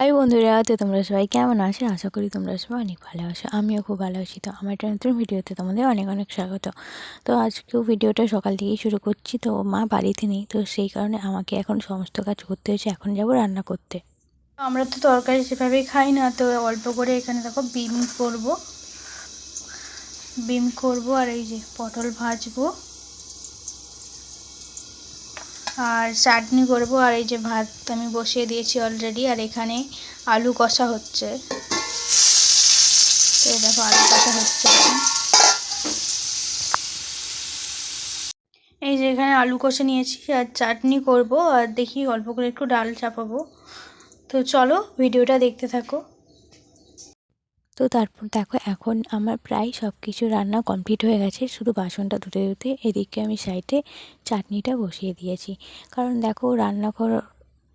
High বন্ধুরা, তো তোমরা সবাই কেমন আছো? আশা করি তোমরা সবাই অনেক ভালো আছো। আমিও খুব ভালো আছি। তো আমার একটা নতুন ভিডিওতে তোমাদের অনেক অনেক স্বাগত। তো আজকেও ভিডিওটা সকাল থেকেই শুরু করছি। তো মা বাড়িতে নেই, তো সেই কারণে আমাকে এখন সমস্ত কাজ করতে হয়েছে। এখন যাব রান্না করতে। আমরা তো তরকারি সেভাবেই খাই না, তো অল্প করে এখানে দেখো বিম করব। বিম করব আর এই যে পটল ভাজবো। আর চাটনি করব আর এই যে ভাত আমি বসিয়ে দিয়েছি অলরেডি আর এখানে আলু কষা হচ্ছে। তো দেখো আলু কষা হচ্ছে। এই যে এখানে আলু কষে নিয়েছি আর চাটনি করব, আর দেখি অল্প করে একটু ডাল চাপাবো। তো চলো, ভিডিওটা দেখতে থাকো। তো তারপর দেখো, এখন আমার প্রায় সব কিছু রান্না কমপ্লিট হয়ে গেছে। শুধু বাসনটা ধুতে ধুতে এদিকে আমি সাইডে চাটনিটা বসিয়ে দিয়েছি। কারণ দেখো রান্না করা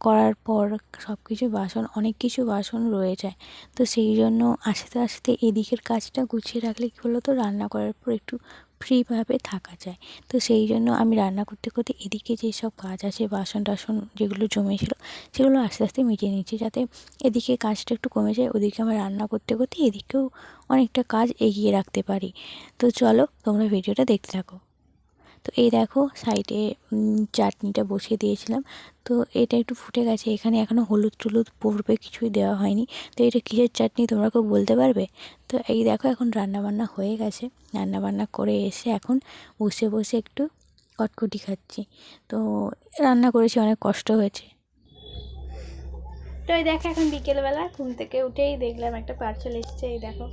করার পর সব কিছু বাসন, অনেক কিছু বাসন রয়ে যায়। তো সেই জন্য আস্তে আস্তে এদিকের কাজটা গুছিয়ে রাখলে কী হলো তো রান্না করার পর একটু ফ্রিভাবে থাকা যায়। তো সেই জন্য আমি রান্না করতে করতে এদিকে যেসব কাজ আছে বাসন টাসন যেগুলো জমেছিল, সেগুলো আস্তে আস্তে মিটিয়ে নিচ্ছি যাতে এদিকে কাজটা একটু কমে যায়, ওদিকে আমার রান্না করতে করতে এদিকেও অনেকটা কাজ এগিয়ে রাখতে পারি। তো চলো তোমরা ভিডিওটা দেখতে থাকো। তো এই দেখো সাইডে চাটনিটা বসিয়ে দিয়েছিলাম। তো এটা একটু ফুটে গেছে, এখানে এখনও হলুদ টলুদ পড়বে, কিছুই দেওয়া হয়নি। তো এটা কিসের চাটনি, তোমরা কেউ বলতে পারবে? তো এই দেখো এখন রান্নাবান্না হয়ে গেছে। রান্নাবান্না করে এসে এখন বসে বসে একটু কটকটি খাচ্ছি। তো রান্না করেছি, অনেক কষ্ট হয়েছে। তো এই দেখো এখন বিকেলবেলা ঘুম থেকে উঠেই দেখলাম একটা পার্সেল এসেছে, এই দেখো।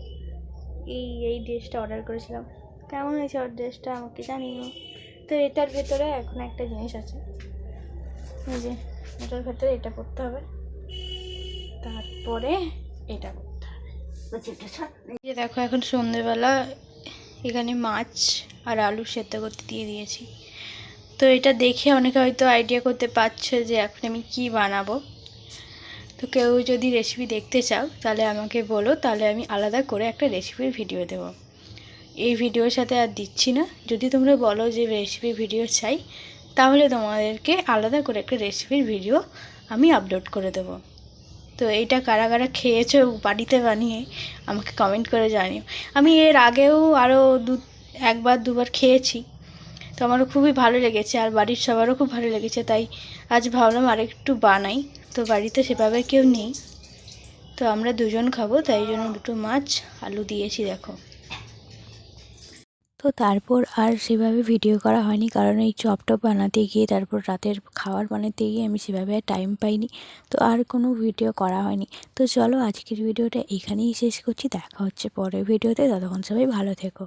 এই এই ড্রেসটা অর্ডার করেছিলাম। কেমন হয়েছে ওর ড্রেসটা আমাকে জানিও। তো এটার ভেতরে এখন একটা জিনিস আছে। এই যে এটার ভেতরে এটা করতে হবে। তারপরে এটা করতে হবে। দেখো এখন সন্ধেবেলা এখানে মাছ আর আলু সেদ্ধ করতে দিয়ে দিয়েছি। তো এটা দেখে অনেকে হয়তো আইডিয়া করতে পারছে যে এখন আমি কি বানাবো। তো কেউ যদি রেসিপি দেখতে চাও তাহলে আমাকে বলো তাহলে আমি আলাদা করে একটা রেসিপির ভিডিও দেবো। এই ভিডিওর সাথে আর দিচ্ছি না। যদি তোমরা বলো যে রেসিপি ভিডিও চাই, তাহলে তোমাদেরকে আলাদা করে একটা রেসিপির ভিডিও আমি আপলোড করে দেবো। তো এইটা কারা কারা খেয়েছো, বাড়িতে বানিয়ে আমাকে কমেন্ট করে জানিও। আমি এর আগেও আরও দু, একবার, দুবার খেয়েছি। তো আমারও খুবই ভালো লেগেছে আর বাড়ির সবারও খুব ভালো লেগেছে, তাই আজ ভাবলাম আরেকটু বানাই। তো বাড়িতে সেভাবে কেউ নেই। তো আমরা দুজন খাব, তাই জন্য দুটো মাছ, আলু দিয়েছি, দেখো। তো তারপর আর সেভাবে ভিডিও করা হয়নি। কারণ এই চপ টপ বানাতে গিয়ে, তারপর রাতের খাবার বানাতে গিয়ে আমি সেভাবে আর টাইম পাইনি। তো আর কোনো ভিডিও করা হয়নি। তো চলো আজকের ভিডিওটা এখানেই শেষ করছি। দেখা হচ্ছে পরের ভিডিওতে ততক্ষণ সবাই ভালো থেকো।